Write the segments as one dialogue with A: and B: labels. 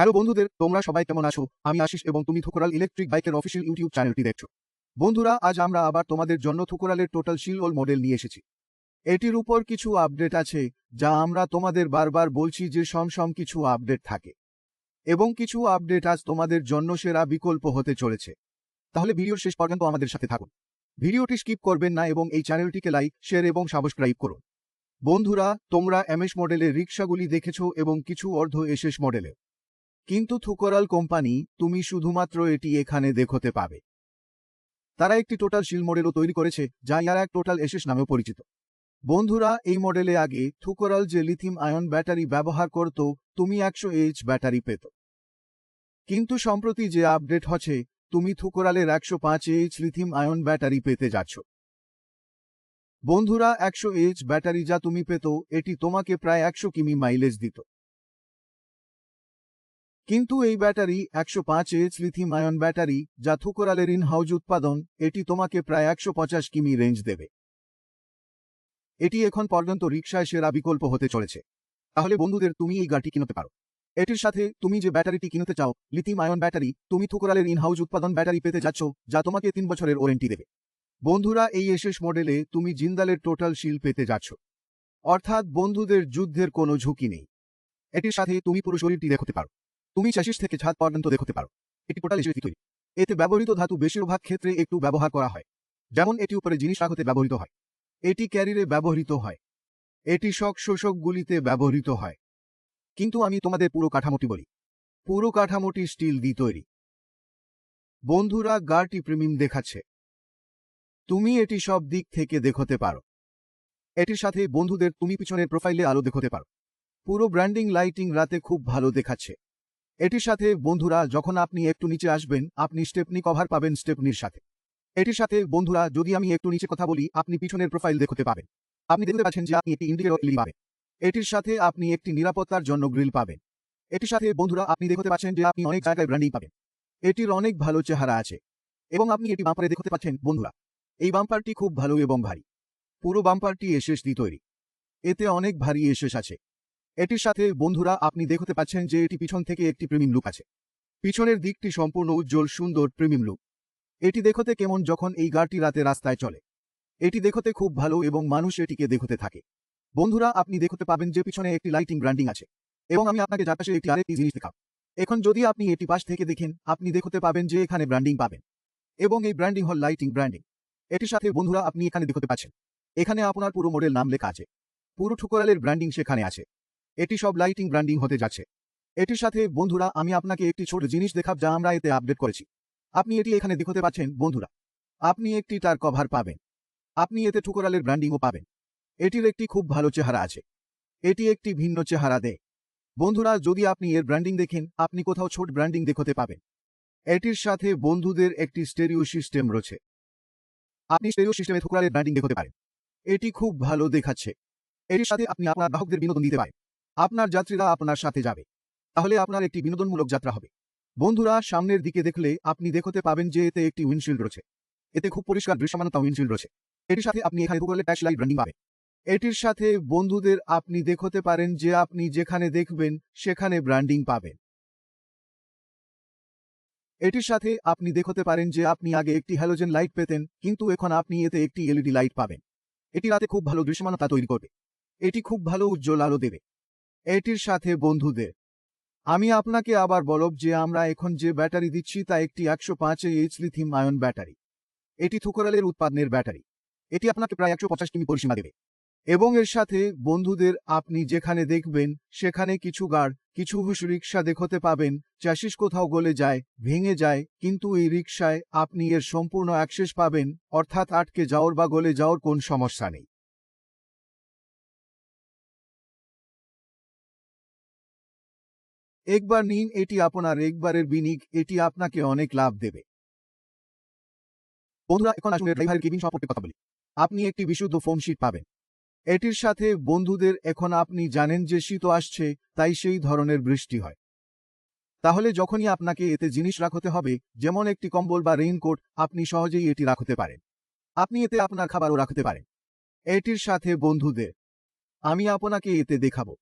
A: Hello বন্ধুদের, তোমরা সবাই কেমন আছো? আমি আশিস এবং তুমি থুকরাল ইলেকট্রিক বাইকের অফিসিয়াল ইউটিউব চ্যানেলটি দেখছ। বন্ধুরা, আজ আমরা আবার তোমাদের জন্য থুকরালের টোটাল শিল ওল মডেল নিয়ে এসেছি। এটির উপর কিছু আপডেট আছে, যা আমরা তোমাদের বারবার বলছি যে সম সম কিছু আপডেট থাকে। এবং কিছু আপডেট আজ তোমাদের জন্য সেরা বিকল্প হতে চলেছে। তাহলে ভিডিওর শেষ পর্যন্ত আমাদের সাথে থাকুন। ভিডিওটি স্কিপ করবেন না এবং এই চ্যানেলটিকে লাইক, শেয়ার এবং সাবস্ক্রাইব করুন। বন্ধুরা, তোমরা এমএস মডেলের রিক্সাগুলি দেখেছ এবং কিছু অর্ধ এসএস মডেলে কিন্তু থুকরাল কোম্পানি, তুমি শুধুমাত্র এটি এখানে দেখতে পাবে। তারা একটি টোটাল শিল মডেলও তৈরি করেছে, যা ইয়ার এক টোটাল এসএস নামেও পরিচিত। বন্ধুরা, এই মডেলে আগে থুকরাল যে লিথিম আয়ন ব্যাটারি ব্যবহার করত, তুমি একশো এইচ ব্যাটারি পেত। কিন্তু সম্প্রতি যে আপডেট হচ্ছে, তুমি থুকরালের একশো পাঁচ এইচ লিথিম আয়ন ব্যাটারি পেতে যাচ্ছ। বন্ধুরা, একশো এইচ ব্যাটারি যা তুমি পেত, এটি তোমাকে প্রায় একশো কিমি মাইলেজ দিত। কিন্তু এই ব্যাটারি একশো পাঁচ এইচ লিথিয়াম আয়ন ব্যাটারি যা থুকরালের ইন হাউজ উৎপাদন, এটি তোমাকে প্রায় একশো পঞ্চাশ কিমি রেঞ্জ দেবে। এটি এখন পর্যন্ত রিক্সায় সেরা বিকল্প হতে চলেছে। তাহলে বন্ধুদের, তুমি এই গাড়িটি কিনতে পারো। এটির সাথে তুমি যে ব্যাটারিটি কিনতে চাও, লিথিয়াম আয়ন ব্যাটারি, তুমি থুকরালের ইন হাউজ উৎপাদন ব্যাটারি পেতে যাচ্ছ, যা তোমাকে তিন বছরের ওয়ারেন্টি দেবে। বন্ধুরা, এই এসএস মডেলে তুমি জিন্দালের টোটাল শিল পেতে যাচ্ছ। অর্থাৎ বন্ধুদের যুদ্ধের কোনো ঝুঁকি নেই। এটির সাথে তুমি পুরো শরীরটি দেখতে পারো। তুমি চ্যাসিস থেকে ছাদ পর্যন্ত দেখতে পারো। এটি টোটাল এসএসি তৈরি। এতে ব্যবহৃত ধাতু বেশিরভাগ ক্ষেত্রে একটু ব্যবহার করা হয়। যেমন এটি উপরে জিনিস রাখতে ব্যবহৃত হয়। এটি ক্যারিরে ব্যবহৃত হয়। এটি শক শোষকগুলিতে ব্যবহৃত হয়। কিন্তু আমি তোমাদের পুরো কাঠামোটি বলি। পুরো কাঠামোটি স্টিল দিয়ে তৈরি। বন্ধুরা, গাড়টি প্রিমিয়াম দেখাচ্ছে। তুমি এটি সব দিক থেকে দেখতে পারো। এটির সাথে বন্ধুদের তুমি পিছনের প্রোফাইলে আলো দেখতে পারো। পুরো ব্র্যান্ডিং, লাইটিং রাতে খুব ভালো দেখাচ্ছে। এটির সাথে, বন্ধুরা, যখন আপনি একটু নিচে আসবেন, আপনি স্টেপনি কভার পাবেন স্টেপনির সাথে। এটির সাথে, বন্ধুরা, যদি আমি একটু নিচে কথা বলি, আপনি পিছনের প্রোফাইল দেখতে পাবেন। আপনি দেখতে পাচ্ছেন যে আপনি একটি ইন্ডিকেটর এলই পাবেন। এটির সাথে, আপনি একটি নিরাপত্তার জন্য গ্রিল পাবেন। এটির সাথে, বন্ধুরা, আপনি দেখতে পাচ্ছেন যে আপনি অনেক জায়গায় ব্র্যান্ডিং পাবেন। এটির অনেক ভালো চেহারা আছে। এবং আপনি এটি বাম্পারে দেখতে পাচ্ছেন, বন্ধুরা। এই বাম্পারটি খুব ভালো এবং ভারী। পুরো বাম্পারটি এসএস দিয়ে তৈরি। এতে অনেক ভারী এসএস আছে। এটির সাথে, বন্ধুরা, আপনি দেখতে পাচ্ছেন যে এটি পিছন থেকে একটি প্রেমিম লুক আছে। পিছনের দিকটি সম্পূর্ণ উজ্জ্বল, সুন্দর, প্রেমিম লুক। এটি দেখতে কেমন যখন এই গাড়িটি রাতে রাস্তায় চলে। এটি দেখতে খুব ভালো এবং মানুষ এটিকে দেখতে থাকে। বন্ধুরা, আপনি দেখতে পাবেন যে পিছনে একটি লাইটিং ব্র্যান্ডিং আছে এবং আমি আপনাকে যার পাশে একটি আরেকটি জিনিস দেখাব। এখন যদি আপনি এটি পাশ থেকে দেখেন, আপনি দেখতে পাবেন যে এখানে ব্র্যান্ডিং পাবেন এবং এই ব্র্যান্ডিং হল লাইটিং ব্র্যান্ডিং এটির সাথে, বন্ধুরা, আপনি এখানে দেখতে পাচ্ছেন। এখানে আপনার পুরো মডেল নাম লেখা আছে। পুরো ঠুকরালের ব্র্যান্ডিং সেখানে আছে। এটি সব লাইটিং ব্র্যান্ডিং হতে যাচ্ছে। এটির সাথে, বন্ধুরা, আমি আপনাকে একটি ছোট জিনিস দেখাব যা আমরা এতে আপডেট করেছি। আপনি এটি এখানে দেখতে পাচ্ছেন, বন্ধুরা। আপনি একটি তার কভার পাবেন। আপনি এতে ঠুকরালের ব্র্যান্ডিংও পাবেন। এটির একটি খুব ভালো চেহারা আছে। এটি একটি ভিন্ন চেহারা দেয়। বন্ধুরা, যদি আপনি এর ব্র্যান্ডিং দেখেন, আপনি কোথাও ছোট ব্র্যান্ডিং দেখতে পাবেন। এটির সাথে বন্ধুদের একটি স্টেরিও সিস্টেম রয়েছে। আপনি স্টেরিও সিস্টেমে ঠুকরালের ব্র্যান্ডিং দেখতে পারেন। এটি খুব ভালো দেখাচ্ছে। এটির সাথে আপনি আপনার গ্রাহকদের বিনোদন দিতে পারেন। আপনার যাত্রীরা আপনার সাথে যাবে। তাহলে আপনার একটি বিনোদনমূলক যাত্রা হবে। বন্ধুরা, সামনের দিকে দেখলে আপনি দেখতে পাবেন যে এতে একটি উইন্ডশিল্ড রয়েছে। এতে খুব পরিষ্কার দৃশ্যমানতা উইন্ডশিল্ড রয়েছে। এটির সাথে আপনি এখানে গুগলের ট্যাশ লাইট ব্র্যান্ডিং পাবেন। এটির সাথে বন্ধুদের আপনি দেখতে পারেন যে আপনি যেখানে দেখবেন, সেখানে ব্র্যান্ডিং পাবেন। এটির সাথে আপনি দেখতে পারেন যে আপনি আগে একটি হ্যালোজেন লাইট পেতেন, কিন্তু এখন আপনি এতে একটি এলইডি লাইট পাবেন। এটি রাতে খুব ভালো দৃশ্যমানতা তৈরি করবে। এটি খুব ভালো উজ্জ্বল আলো দেবে। এটির সাথে বন্ধুদের। আমি আপনাকে আবার বলব যে আমরা এখন যে ব্যাটারি দিচ্ছি তা একটি একশো পাঁচ এইচ লিথিম আয়ন ব্যাটারি। এটি থুকরালের উৎপাদনের ব্যাটারি। এটি আপনাকে প্রায় একশো পঞ্চাশ কিমি পরিসীমা দেবে। এবং এর সাথে বন্ধুদের আপনি যেখানে দেখবেন, সেখানে কিছু গাড়, কিছু হুশ রিক্সা দেখতে পাবেন চ্যাসিস কোথাও গলে যায়, ভেঙে যায়, কিন্তু এই রিক্সায় আপনি এর সম্পূর্ণ অ্যাক্সেস পাবেন, অর্থাৎ আটকে যাওয়ার বা গলে যাওয়ার কোন সমস্যা নেই। একবার নিন, এটি আপনার একবারের বিনিগ এটি আপনাকে অনেক লাভ দেবে। বন্ধুরা, এখন আসুন ড্রাইভারের কেবিন সম্পর্কে কথা বলি। আপনি একটি বিশুদ্ধ ফোম শিট পাবেন। এটির সাথে বন্ধুদের, এখন আপনি জানেন যে শীত আসছে, তাই সেই ধরনের বৃষ্টি হয়। তাহলে যখনই আপনাকে এতে জিনিস রাখতে হবে, যেমন একটি কম্বল বা রেইনকোট, আপনি সহজেই এটি রাখতে পারেন। আপনি এতে আপনার খাবারও রাখতে পারেন। এটির সাথে বন্ধুদের, আমি আপনাকে এতে দেখাবো।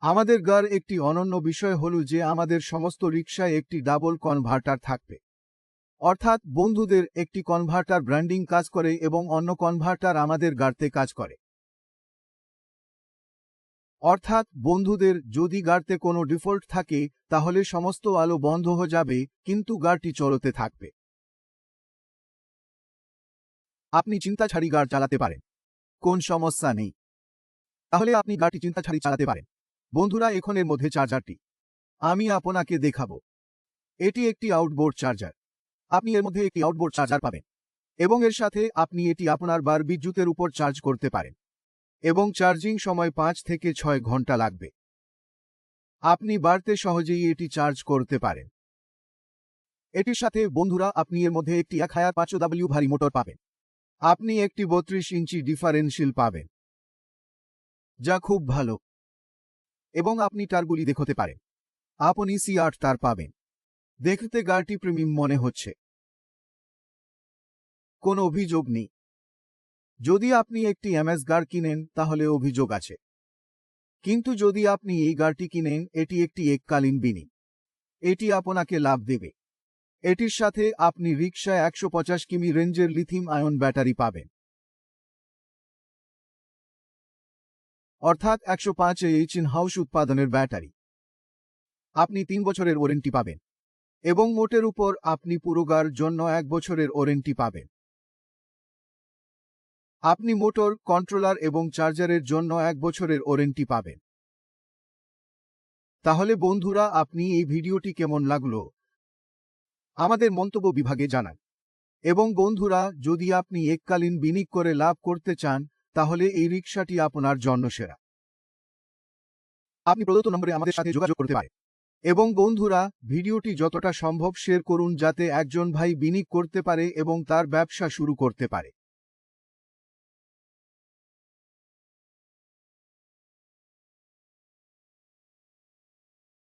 A: আমাদের গার একটি অনন্য বিষয় হল যে আমাদের সমস্ত রিক্সায় একটি ডাবল কনভার্টার থাকবে। অর্থাৎ বন্ধুদের একটি কনভার্টার ব্র্যান্ডিং কাজ করে এবং অন্য কনভার্টার আমাদের গাড়তে কাজ করে। অর্থাৎ বন্ধুদের যদি গাড়তে কোনো ডিফল্ট থাকে, তাহলে সমস্ত আলো বন্ধ হয়ে যাবে, কিন্তু গাড়টি চলতে থাকবে। আপনি চিন্তা ছাড়ি গাড় চালাতে পারেন। কোন সমস্যা নেই। তাহলে আপনি গাড়ি চিন্তা ছাড়ি চালাতে পারেন। বন্ধুরা এখন এর মধ্যে চার্জারটি। আমি আপনাকে দেখাবো। এটি একটি আউটবোর্ড চার্জার। আপনি এর মধ্যে একটি আউটবোর্ড চার্জার পাবেন এবং এর সাথে আপনি এটি আপনার বার বিদ্যুতের উপর চার্জ করতে পারেন এবং চার্জিং সময় পাঁচ থেকে ছয় ঘণ্টা লাগবে। আপনি বাড়তে সহজেই এটি চার্জ করতে পারেন। এটির সাথে, বন্ধুরা, আপনি এর মধ্যে একটি এক হাজার পাঁচশো ডাব্লিউ ভারী মোটর পাবেন। আপনি একটি বত্রিশ ইঞ্চি ডিফারেন্সিয়াল পাবেন। যা খুব ভালো। এবং আপনি টারগুলি দেখতে পারেন। আপনি সি আট তার পাবেন। দেখতে গাড়িটি প্রিমিয়াম মনে হচ্ছে। কোনো অভিযোগ নেই। যদি আপনি একটি এমএস গাড় কিনেন, তাহলে অভিযোগ আছে। কিন্তু যদি আপনি এই গাড়িটি কিনেন, এটি একটি এককালীন বিনি। এটি আপনাকে লাভ দেবে। এটির সাথে আপনি রিকশায় একশো কিমি রেঞ্জের লিথিম আয়ন ব্যাটারি পাবেন। অর্থাৎ একশো পাঁচ এইচ ইন হাউস উৎপাদনের ব্যাটারি। আপনি তিন বছরের ওয়ারেন্টি পাবেন এবং মোটের উপর আপনি পুরোগার জন্য এক বছরের ওয়ারেন্টি পাবেন। আপনি মোটর, কন্ট্রোলার এবং চার্জারের জন্য এক বছরের ওয়ারেন্টি পাবেন। তাহলে বন্ধুরা, আপনি এই ভিডিওটি কেমন লাগল? আমাদের মন্তব্য বিভাগে জানান। এবং বন্ধুরা, যদি আপনি এককালীন বিনিয়োগ করে লাভ করতে চান তাহলে এই রিক্সাটি আপনার জন্য সেরা। আপনি প্রদত্ত নম্বরে আমাদের সাথে যোগাযোগ করতে পারেন। এবং বন্ধুরা, ভিডিওটি যতটা সম্ভব শেয়ার করুন যাতে একজন ভাই বিনিয়োগ করতে পারে এবং তার ব্যবসা শুরু করতে পারে।